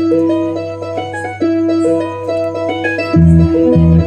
Thank you.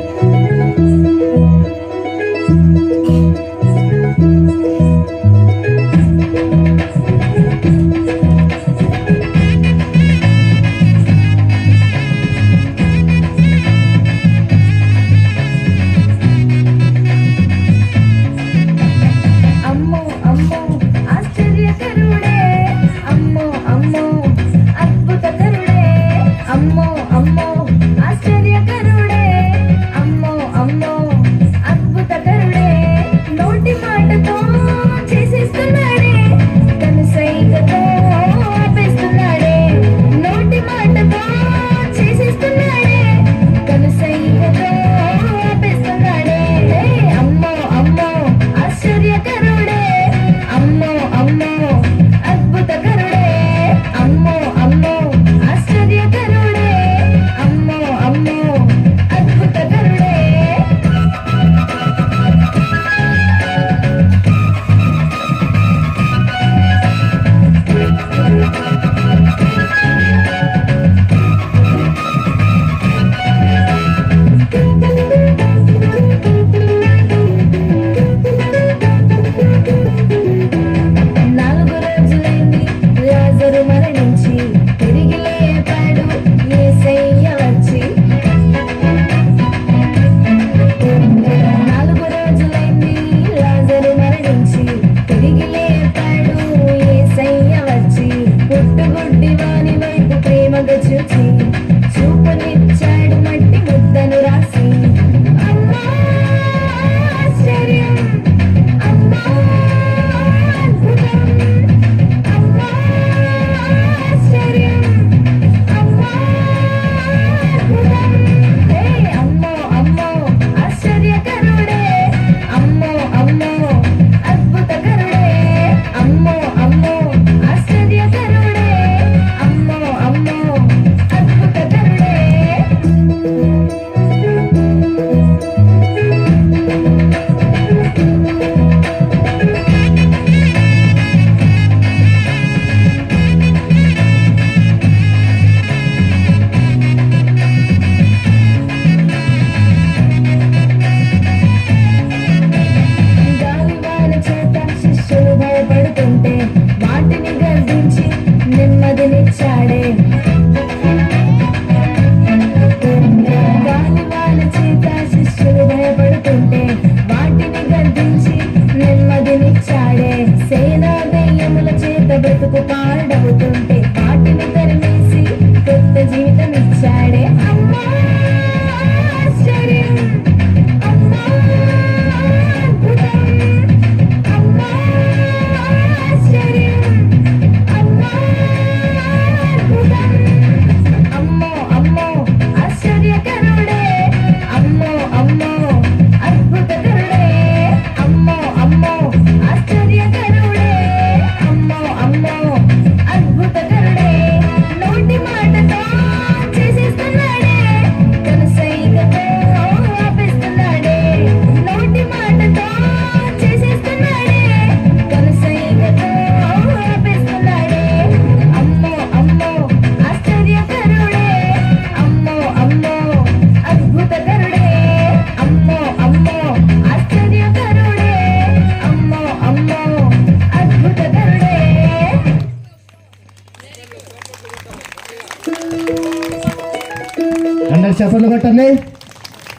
ఎండల చేత బ్రతుకు పాడవుతుంటే వాటిని తరిమేసి కొత్త జీవితం ఇచ్చాడే అమ్మా మరి చప్పట్లు కొట్టండి.